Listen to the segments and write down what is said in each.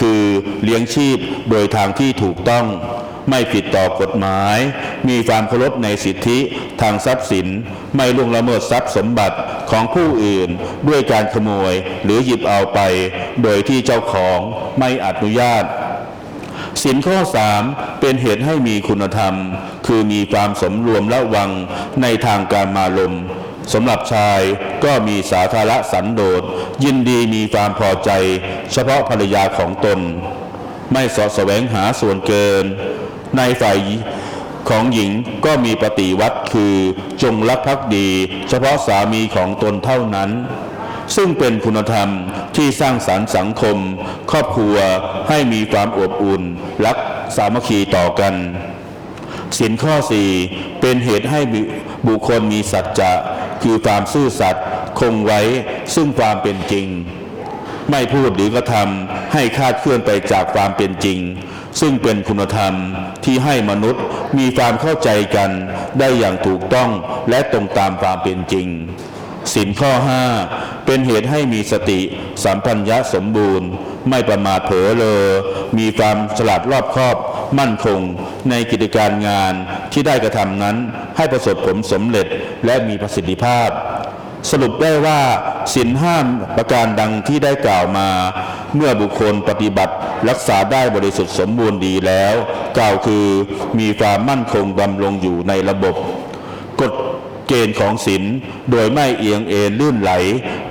คือเลี้ยงชีพโดยทางที่ถูกต้อง ไม่ผิดต่อกฎหมาย มีความเคารพในสิทธิทางทรัพย์สิน ไม่ล่วงละเมิดทรัพย์สมบัติของผู้อื่น ด้วยการขโมยหรือหยิบเอาไป โดยที่เจ้าของไม่อนุญาตสินข้อ 3 เป็นเหตุให้มีคุณธรรม คือมีความสมรวมระวังในทางการมารม สำหรับชายก็มีสาธารณสันโดษยินดีมีความพอใจ เฉพาะภรรยาของตน ไม่สาะแสวงหาส่วนเกิน ในฝ่ายของหญิงก็มีปฏิวัติคือจงรักภักดี เฉพาะสามีของตนเท่านั้น ซึ่งเป็นคุณธรรมที่สร้างสรรค์สังคม ครอบครัวให้มีความอบอุ่น รักสามัคคีต่อกันสินข้อ 4 เป็นเหตุให้บุคคลมีสัจจะ คือความซื่อสัตย์คงไว้ซึ่งความเป็นจริง ไม่พูดหรือกระทำให้คาดเคลื่อนไปจากความเป็นจริง ซึ่งเป็นคุณธรรมที่ให้มนุษย์มีความเข้าใจกันได้อย่างถูกต้องและตรงตามความเป็นจริงสินข้อ 5 เป็นเหตุให้มีสติ สัมปัญญะสมบูรณ์ ไม่ประมาทเผลอเลอมีความฉลาดรอบคอบ มั่นคง ในกิจการงานที่ได้กระทำนั้น ให้ประสบผลสำเร็จและมีประสิทธิภาพ สรุปได้ว่าสินห้ามประการดังที่ได้กล่าวมา เมื่อบุคคลปฏิบัติรักษาได้บริสุทธิ์สมบูรณ์ดีแล้ว กล่าวคือมีความมั่นคงดำรงอยู่ในระบบ กฎเกณฑ์ของศีลโดยไม่เอียงเอ็นลื่นไหล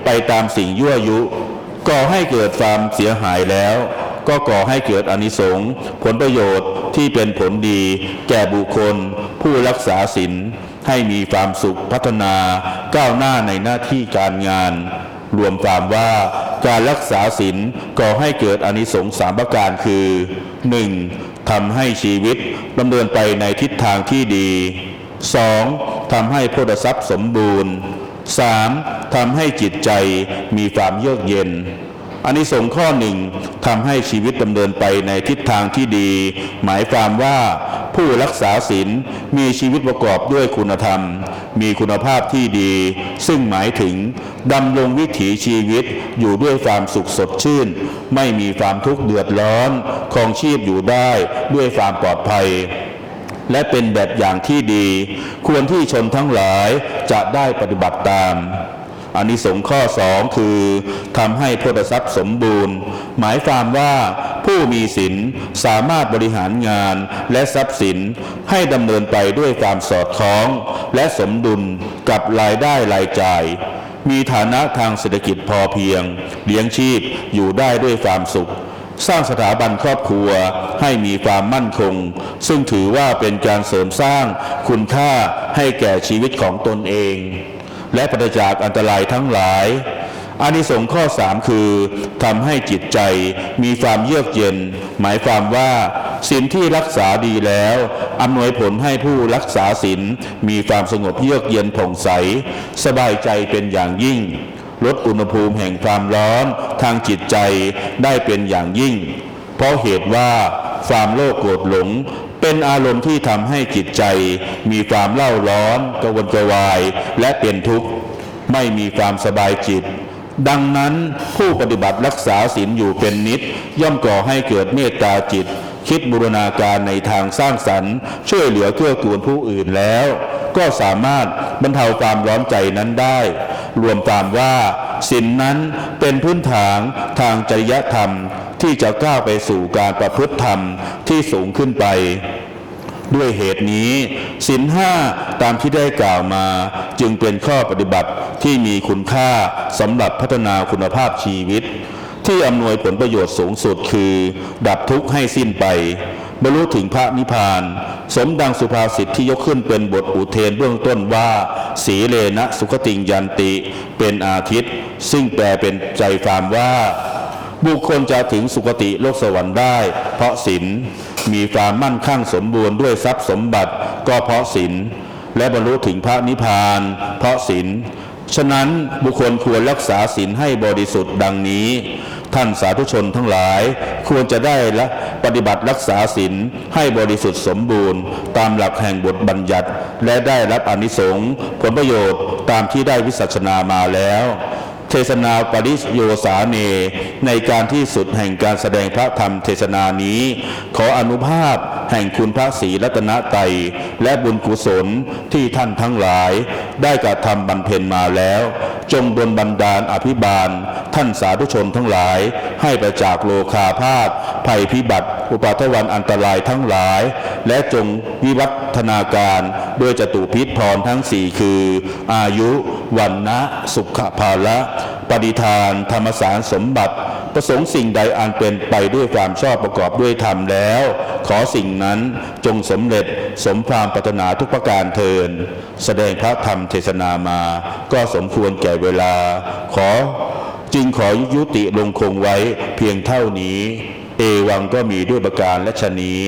ไปตามสิ่งยั่วยุก่อให้เกิดความเสียหายแล้ว ก็ก่อให้เกิดอนิสงส์ผลประโยชน์ ที่เป็นผลดีแก่บุคคล ผู้รักษาศีลให้มีความสุขพัฒนาก้าวหน้าในหน้าที่การงาน รวมความว่าการรักษาศีลก่อให้เกิดอนิสงส์สามประการคือ 1. ทำให้ชีวิตดำเนินไปในทิศทางที่ดี 2. ทำให้โพธทรัพย์สมบูรณ์ 3. ทำให้จิตใจมีความเยือกเย็น อันนี้สงข้อหนึ่งทำให้ชีวิตดำเนินไปในทิศทางที่ดี หมายความว่าผู้รักษาศีลมีชีวิตประกอบด้วยคุณธรรม มีคุณภาพที่ดี ซึ่งหมายถึงดำรงวิถีชีวิตอยู่ด้วยความสุขสดชื่น ไม่มีความทุกข์เดือดร้อนครองชีพอยู่ได้ด้วยความปลอดภัยและเป็นแบบอย่างที่ดี ควรที่ชนทั้งหลายจะได้ปฏิบัติตาม อันนี้สงส์ข้อสองคือทำให้โพธิทรัพย์สมบูรณ์ หมายความว่าผู้มีศีลสามารถบริหารงานและทรัพย์สินให้ดำเนินไปด้วยความสอดคล้อง และสมดุลกับรายได้รายจ่าย มีฐานะทางเศรษฐกิจพอเพียง เลี้ยงชีพอยู่ได้ด้วยความสุขสร้างสถาบันครอบครัวให้มีความมั่นคง ซึ่งถือว่าเป็นการเสริมสร้างคุณค่าให้แก่ชีวิตของตนเอง และปราศจากอันตรายทั้งหลายอานิสงส์ข้อ 3 คือทำให้จิตใจมีความเยือกเย็น หมายความว่าศีลที่รักษาดีแล้วอำนวยผลให้ผู้รักษาศีลมีความสงบเยือกเย็นผ่องใส สบายใจเป็นอย่างยิ่ง ลดอุณหภูมิแห่งความร้อนทางจิตใจได้เป็นอย่างยิ่ง เพราะเหตุว่าความโลภโกรธหลง เป็นอารมณ์ที่ทำให้จิตใจ มีความเล่าร้อนกระวนกระวาย และเป็นทุกข์ ไม่มีความสบายจิต ดังนั้นผู้ปฏิบัติรักษาศีลอยู่เป็นนิด ย่อมก่อให้เกิดเมตตาจิต คิดบูรณาการในทางสร้างสรรค์ ช่วยเหลือเกื้อกูลผู้อื่นแล้ว ก็สามารถบรรเทาความร้อนใจนั้นได้ รวมความว่าศีลนนั้นเป็นพื้นฐานทางจริยธรรม ที่จะก้าวไปสู่การประพฤติธรรมที่สูงขึ้นไป ด้วยเหตุนี้ศีลห้าตามที่ได้กล่าวมา จึงเป็นข้อปฏิบัติที่มีคุณค่าสำหรับพัฒนาคุณภาพชีวิต ที่อำนวยผลประโยชน์สูงสุดคือ ดับทุกข์ให้สิ้นไปบรรลุถึงพระนิพพาน สมดังสุภาษิตที่ยกขึ้นเป็นบทอุเทนเบื้องต้นว่า สีเลนะสุขติงยันติ เป็นอาทิตย์ ซึ่งแปลเป็นใจความว่า บุคคลจะถึงสุคติโลกสวรรค์ได้ เพราะศีลมีความมั่นคั่งสมบูรณ์ด้วยทรัพย์สมบัติก็เพราะศีลและบรรลุถึงพระนิพพาน เพราะศีลฉะนั้นบุคคลควรรักษาศีลให้บริสุทธิ์ดังนี้ ท่านสาธุชนทั้งหลาย ควรจะได้ละปฏิบัติรักษาศีลให้บริสุทธิ์สมบูรณ์ ตามหลักแห่งบทบัญญัติ และได้รับอนิสงส์ผลประโยชน์ตามที่ได้วิสัชนามาแล้ว เทศนาปริสโยสาเน ในการที่สุดแห่งการแสดงพระธรรมเทศนานี้ ขออนุภาพแห่งคุณพระศรีรัตนไตรัยและบุญกุศลที่ท่านทั้งหลาย ได้กระทำบำเพ็ญมาแล้ว จงดลบันดาลอภิบาล ท่านสาธุชนทั้งหลาย ให้ประจากโลคาพาธภัยพิบัติ อุปาทวันอันตรายทั้งหลาย และจงวิวัฒนาการด้วยจตุพิษพรทั้งสี่คือ อายุวันนะสุขภาละปฏิทาน ธรรมสารสมบัติ ประสงค์สิ่งใดอันเป็นไปด้วยความชอบประกอบด้วยธรรมแล้ว ขอสิ่งนั้นจงสำเร็จสมความปรารถนาทุกประการเทิน แสดงพระธรรมเทศนามา ก็สมควรแก่เวลา ขอจึงขอยุติลงคงไว้เพียงเท่านี้ เอวังก็มีด้วยประการและชนี้